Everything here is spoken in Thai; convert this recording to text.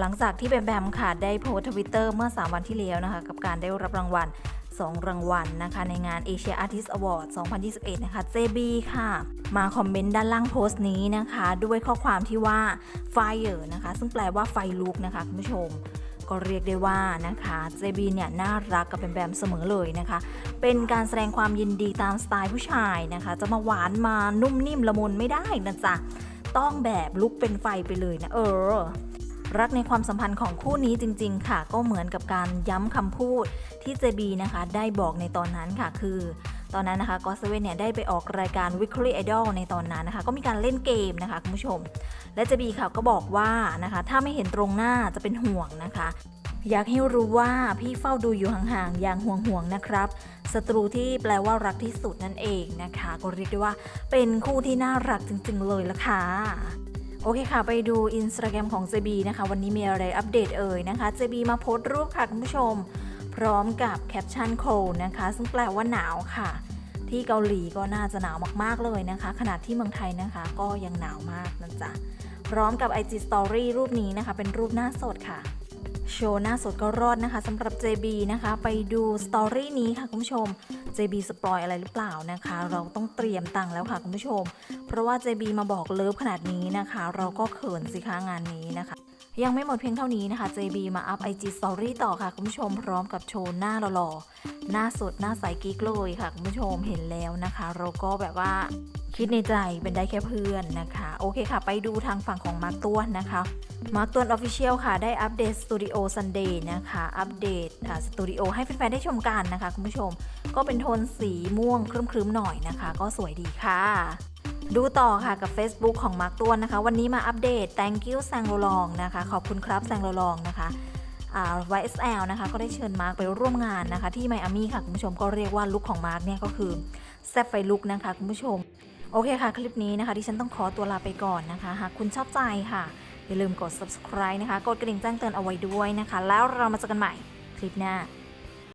หลังจากที่แบมแบมค่ะได้โพสทวิตเตอร์เมื่อ 3 วันที่แล้วนะคะ กับการได้รับรางวัล 2 รางวัลนะคะ ในงาน Asia Artist Award 2021 นะคะ JB ค่ะ มาคอมเมนต์ด้านล่างโพสต์นี้นะคะ ด้วยข้อความที่ว่า Fire นะคะ ซึ่งแปลว่าไฟลุกนะคะคุณผู้ชมก็เรียกได้ว่านะคะ JB เนี่ยน่ารักกับแบมแบมเสมอเลยนะคะ เป็นการแสดงความยินดีตามสไตล์ผู้ชายนะคะ จะมาหวานมานุ่มนิ่มละมุนไม่ได้นะจ๊ะ ต้องแบบลุกเป็นไฟไปเลยนะเออ รักในความสัมพันธ์ของคู่นี้จริง ๆ ค่ะ ก็เหมือนกับการย้ำคำพูดที่เจบีนะคะ ได้บอกในตอนนั้นค่ะ คือ ตอนนั้นนะคะก็เซเว่นเนี่ยได้ไปออกรายการ Weekly Idol ในตอนนั้นนะคะ ก็มีการเล่นเกมนะคะคุณผู้ชม และเจบีค่ะก็บอกว่านะคะ ถ้าไม่เห็นตรงหน้าจะเป็นห่วงนะคะ อยากให้รู้ว่าพี่เฝ้าดูอยู่ห่างๆอย่างห่วงๆนะครับศัตรูที่แปลว่ารักที่สุดนั่นเองนะคะ ก็เรียกได้ว่าเป็นคู่ที่น่ารักจริง ๆ เลยละค่ะ โอเคค่ะ ไปดูอินสตาแกรมของ JB นะคะ วันนี้มีอะไรอัปเดตเอ่ยนะคะ JB มาโพสต์รูปค่ะคุณผู้ชม พร้อมกับแคปชั่นโคลนะคะ ซึ่งแปลว่าหนาวค่ะ ที่เกาหลีก็น่าจะหนาวมากๆเลยนะคะ ขนาดที่เมืองไทยนะคะ ก็ยังหนาวมากนะจ๊ะ พร้อมกับ IG Story รูปนี้นะคะ เป็นรูปหน้าสดค่ะ โชว์หน้าสดก็รอดนะคะสำหรับ JB นะคะ ไปดูสตอรี่นี้ค่ะคุณผู้ชม JB สปอยอะไรหรือเปล่านะคะ เราต้องเตรียมตังค์แล้วค่ะคุณผู้ชม เพราะว่า JB มาบอกเลิฟขนาดนี้นะคะ เราก็เขินสิคะงานนี้นะคะ ยังไม่หมดเพียงเท่านี้นะคะ JB มาอัพ IG Story ต่อค่ะคุณผู้ชมพร้อมกับโชว์หน้าหล่อๆหน้าสดหน้าใสกิ๊กเลยค่ะคุณผู้ชมเห็นแล้วนะคะ เราก็แบบว่า คิดในใจเป็นได้แค่เพื่อนนะคะ โอเคค่ะ ไปดูทางฝั่งของมาร์กต้วนนะคะมาร์กต้วนออฟฟิเชียลค่ะ ได้อัปเดตสตูดิโอซันเดย์นะคะ อัปเดตสตูดิโอให้แฟนๆได้ชมกันนะคะ คุณผู้ชม ก็เป็นโทนสีม่วงครึ้มๆหน่อยนะคะ ก็สวยดีค่ะดูต่อค่ะกับ Facebook ของมาร์กต้วนนะคะ วันนี้มาอัปเดต thank you แซงโลลองนะคะ ขอบคุณครับแซงโลลองนะคะอ่า YSL นะคะ ก็ได้เชิญมาร์กไปร่วมงานนะคะ ที่ไมอามี่ค่ะ คุณผู้ชมก็เรียกว่าลุคของมาร์กเนี่ยก็คือแซ่บไฟลุกนะคะ คุณผู้ชม โอเคค่ะ คลิปนี้นะคะที่ฉันต้องขอตัวลาไปก่อนนะคะ หากคุณชอบใจค่ะ อย่าลืมกด subscribe นะคะ กดกระดิ่งแจ้งเตือนเอาไว้ด้วยนะคะ แล้วเรามาเจอกันใหม่คลิปหน้า